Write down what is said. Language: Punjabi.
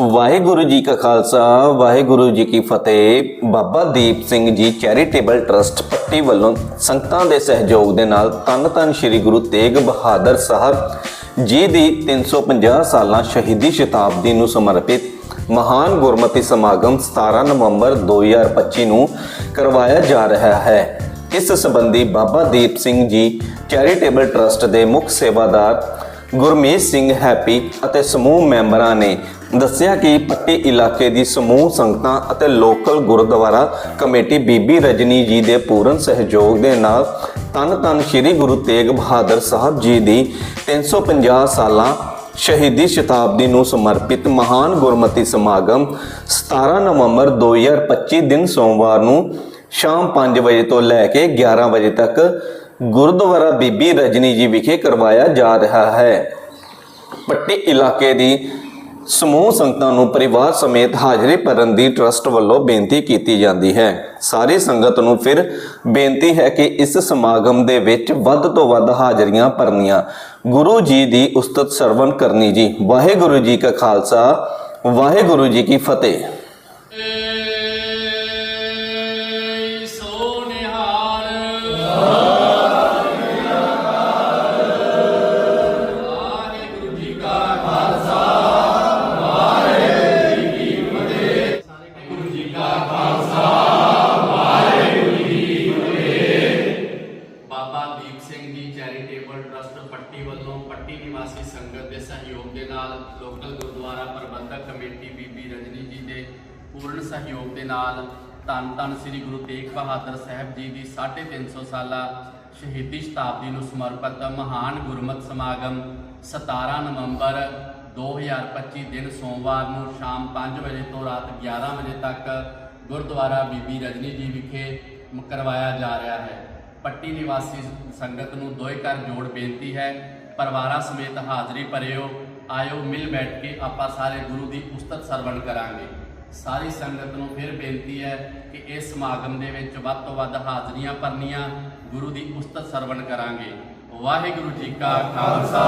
ਵਾਹਿਗੁਰੂ ਜੀ ਕਾ ਖਾਲਸਾ, ਵਾਹਿਗੁਰੂ ਜੀ ਕੀ ਫਤਿਹ। ਬਾਬਾ ਦੀਪ ਸਿੰਘ ਜੀ ਚੈਰੀਟੇਬਲ ਟਰਸਟ ਪੱਟੀ ਵੱਲੋਂ ਸੰਗਤਾਂ ਦੇ ਸਹਿਯੋਗ ਦੇ ਨਾਲ ਤਨ ਤਨ ਸ੍ਰੀ ਗੁਰੂ ਤੇਗ ਬਹਾਦਰ ਸਾਹਿਬ ਜੀ ਦੀ 350 ਸਾਲਾਂ ਸ਼ਹੀਦੀ ਸ਼ਤਾਬਦੀ ਨੂੰ ਸਮਰਪਿਤ ਮਹਾਨ ਗੁਰਮਤਿ ਸਮਾਗਮ 17 ਨਵੰਬਰ 2025 ਨੂੰ ਕਰਵਾਇਆ ਜਾ ਰਿਹਾ ਹੈ। ਇਸ ਸੰਬੰਧੀ ਬਾਬਾ ਦੀਪ ਸਿੰਘ ਜੀ ਚੈਰੀਟੇਬਲ ਟਰਸਟ ਦੇ ਮੁੱਖ ਸੇਵਾਦਾਰ ਗੁਰਮੀਤ ਸਿੰਘ ਹੈਪੀ ਅਤੇ ਸਮੂਹ ਮੈਂਬਰਾਂ ਨੇ ਦੱਸਿਆ ਕਿ ਪੱਟੀ ਇਲਾਕੇ ਦੀ ਸਮੂਹ ਸੰਗਤਾਂ ਅਤੇ ਲੋਕਲ ਗੁਰਦੁਆਰਾ ਕਮੇਟੀ ਬੀਬੀ ਰਜਨੀ ਜੀ ਦੇ ਪੂਰਨ ਸਹਿਯੋਗ ਦੇ ਨਾਲ ਤਨ ਤਨ ਸ੍ਰੀ ਗੁਰੂ ਤੇਗ ਬਹਾਦਰ ਸਾਹਿਬ ਜੀ ਦੀ 350 ਸਾਲਾਂ ਸ਼ਹੀਦੀ ਸ਼ਤਾਬਦੀ ਨੂੰ ਸਮਰਪਿਤ ਮਹਾਨ ਗੁਰਮਤਿ ਸਮਾਗਮ 17 ਨਵੰਬਰ 2025 ਦਿਨ ਸੋਮਵਾਰ ਨੂੰ ਸ਼ਾਮ 5 ਵਜੇ ਤੋਂ ਲੈ ਕੇ 11 ਵਜੇ ਤੱਕ ਗੁਰਦੁਆਰਾ ਬੀਬੀ ਰਜਨੀ ਜੀ ਵਿਖੇ ਕਰਵਾਇਆ ਜਾ ਰਿਹਾ ਹੈ। ਪੱਟੀ ਇਲਾਕੇ ਦੀ ਸਮੂਹ ਸੰਗਤਾਂ ਨੂੰ ਪਰਿਵਾਰ ਸਮੇਤ ਹਾਜ਼ਰੀ ਭਰਨ ਦੀ ਟਰਸਟ ਵੱਲੋਂ ਬੇਨਤੀ ਕੀਤੀ ਜਾਂਦੀ ਹੈ। ਸਾਰੀ ਸੰਗਤ ਨੂੰ ਫਿਰ ਬੇਨਤੀ ਹੈ ਕਿ ਇਸ ਸਮਾਗਮ ਦੇ ਵਿੱਚ ਵੱਧ ਤੋਂ ਵੱਧ ਹਾਜ਼ਰੀਆਂ ਭਰਨੀਆਂ। ਗੁਰੂ ਜੀ ਦੀ ਉਸਤਤ ਸਰਵਨ ਕਰਨੀ ਜੀ। ਵਾਹਿਗੁਰੂ ਜੀ ਕਾ ਖਾਲਸਾ, ਵਾਹਿਗੁਰੂ ਜੀ ਕੀ ਫਤਿਹ। ਚੈਰੀਟੇਬਲ ਟਰਸਟ ਪੱਟੀ ਵੱਲੋਂ ਪੱਟੀ ਨਿਵਾਸੀ ਸੰਗਤ ਦੇ ਸਹਿਯੋਗ ਦੇ ਨਾਲ ਲੋਕਲ ਗੁਰਦੁਆਰਾ ਪ੍ਰਬੰਧਕ ਕਮੇਟੀ ਬੀਬੀ ਰਜਨੀ ਜੀ ਦੇ ਪੂਰਨ ਸਹਿਯੋਗ ਦੇ ਨਾਲ ਧੰਨ ਧੰਨ ਸ੍ਰੀ ਗੁਰੂ ਤੇਗ ਬਹਾਦਰ ਸਾਹਿਬ ਜੀ ਦੀ 350 ਸਾਲਾ ਸ਼ਹੀਦੀ ਸ਼ਤਾਬਦੀ ਨੂੰ ਸਮਰਪਿਤ ਮਹਾਨ ਗੁਰਮਤਿ ਸਮਾਗਮ 17 ਨਵੰਬਰ 2025 ਦਿਨ ਸੋਮਵਾਰ ਨੂੰ ਸ਼ਾਮ 5 ਵਜੇ ਤੋਂ ਰਾਤ 11 ਵਜੇ ਤੱਕ ਗੁਰਦੁਆਰਾ ਬੀਬੀ ਰਜਨੀ ਜੀ ਵਿਖੇ ਕਰਵਾਇਆ ਜਾ ਰਿਹਾ ਹੈ। ਪੱਟੀ ਨਿਵਾਸੀ ਸੰਗਤ ਨੂੰ ਦੋਏ ਕਰ ਜੋੜ ਬੇਨਤੀ ਹੈ। ਪਰਿਵਾਰਾਂ ਸਮੇਤ ਹਾਜ਼ਰੀ ਭਰਿਓ। ਆਇਓ ਮਿਲ ਬੈਠ ਕੇ ਆਪਾਂ ਸਾਰੇ ਗੁਰੂ ਦੀ ਉਸਤਤ ਸਰਵਣ ਕਰਾਂਗੇ। ਸਾਰੀ ਸੰਗਤ ਨੂੰ ਫਿਰ ਬੇਨਤੀ ਹੈ ਕਿ ਇਸ ਸਮਾਗਮ ਦੇ ਵਿੱਚ ਵੱਧ ਤੋਂ ਵੱਧ ਹਾਜ਼ਰੀਆਂ ਭਰਨੀਆਂ ਗੁਰੂ ਦੀ ਉਸਤਤ ਸਰਵਣ ਕਰਾਂਗੇ। ਵਾਹਿਗੁਰੂ ਜੀ ਕਾ ਖਾਲਸਾ